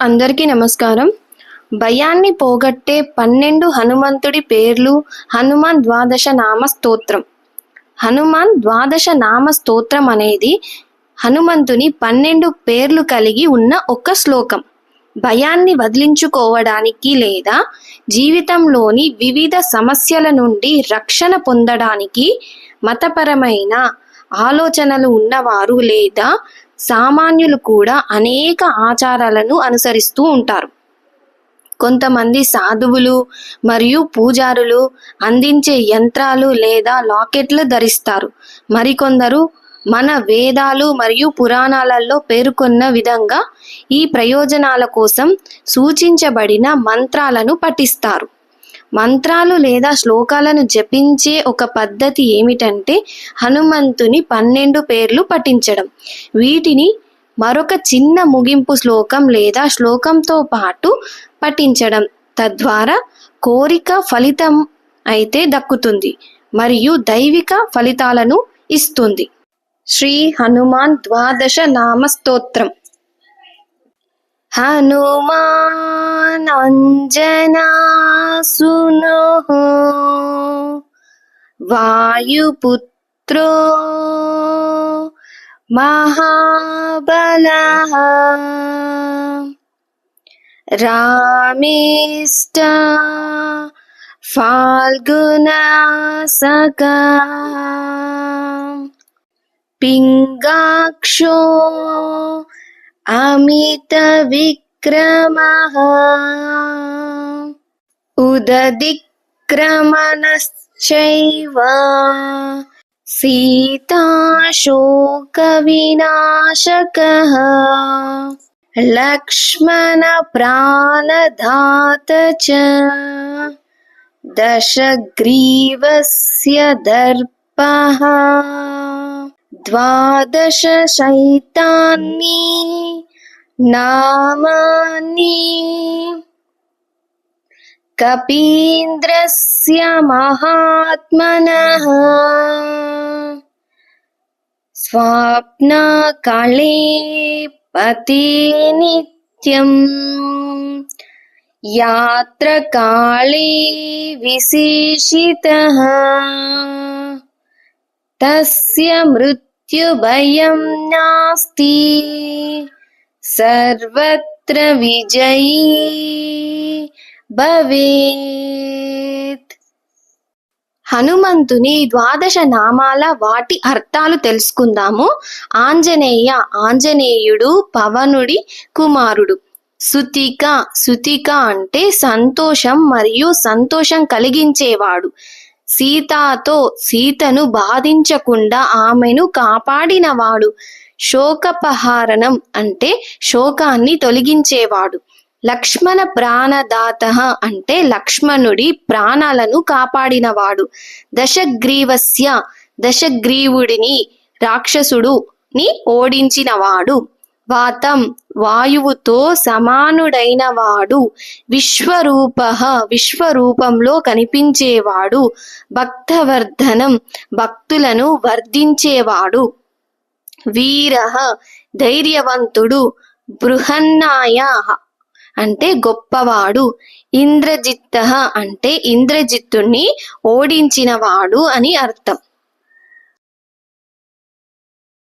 అందరికీ నమస్కారం. భయాన్ని పోగొట్టే పన్నెండు హనుమంతుడి పేర్లు హనుమాన్ ద్వాదశ నామ స్తోత్రం. హనుమాన్ ద్వాదశ నామ స్తోత్రం అనేది హనుమంతుని పన్నెండు పేర్లు కలిగి ఉన్న ఒక శ్లోకం. భయాన్ని వదిలించుకోవడానికి లేదా జీవితంలోని వివిధ సమస్యల నుండి రక్షణ పొందడానికి మతపరమైన ఆలోచనలు ఉన్నవారు లేదా సామాన్యులు కూడా అనేక ఆచారాలను అనుసరిస్తూ ఉంటారు. కొంతమంది సాధువులు మరియు పూజారులు అందించే యంత్రాలు లేదా లాకెట్లు ధరిస్తారు. మరికొందరు మన వేదాలు మరియు పురాణాలలో పేర్కొన్న విధంగా ఈ ప్రయోజనాల కోసం సూచించబడిన మంత్రాలను పఠిస్తారు. మంత్రాలు లేదా శ్లోకాలను జపించే ఒక పద్ధతి ఏమిటంటే హనుమంతుని పన్నెండు పేర్లు పఠించడం. వీటిని మరొక చిన్న ముగింపు శ్లోకం లేదా శ్లోకంతో పాటు పఠించడం. తద్వారా కోరిక ఫలితం అయితే దక్కుతుంది మరియు దైవిక ఫలితాలను ఇస్తుంది. శ్రీ హనుమాన్ ద్వాదశ నామ స్తోత్రం হনুমান অঞ্জনা সুনো वायुपुत्र महाबलः रामेष्ट फाल्गुनासका पिङ्गाक्षो अमितविक्रमः। उददिक्रमणश्चैव सीताशोकविनाशकः। लक्ष्मणप्राणदात च दशग्रीवस्य दर्पः द्वादश शैतानि नामानि कपीन्द्रस्य महात्मनः स्वाप्नकाले पते नित्यम् यात्रकाले विशेषितः तस्य मृत्युभयं नास्ति सर्वत्र विजयी భవేత్ హనుమంతుని ద్వాదశ నామాల వాటి అర్థాలు తెలుసుకుందాము ఆంజనేయ ఆంజనేయుడు పవనుడి కుమారుడు సుతిక సుతిక అంటే సంతోషం మరియు సంతోషం కలిగించేవాడు సీతాతో సీతను బాధించకుండా ఆమెను కాపాడినవాడు. శోకపహారణం అంటే శోకాన్ని తొలగించేవాడు. లక్ష్మణ ప్రాణదాత అంటే లక్ష్మణుడి ప్రాణాలను కాపాడినవాడు. దశగ్రీవస్య దశగ్రీవుడిని రాక్షసుడుని ఓడించినవాడు. వాతం వాయువుతో సమానుడైన వాడు విశ్వరూప విశ్వరూపంలో కనిపించేవాడు. భక్తవర్ధనం భక్తులను వర్ధించేవాడు. వీర ధైర్యవంతుడు. బృహన్నాయ అంటే గొప్పవాడు. ఇంద్రజిత్త అంటే ఇంద్రజిత్తుణ్ణి ఓడించినవాడు అని అర్థం.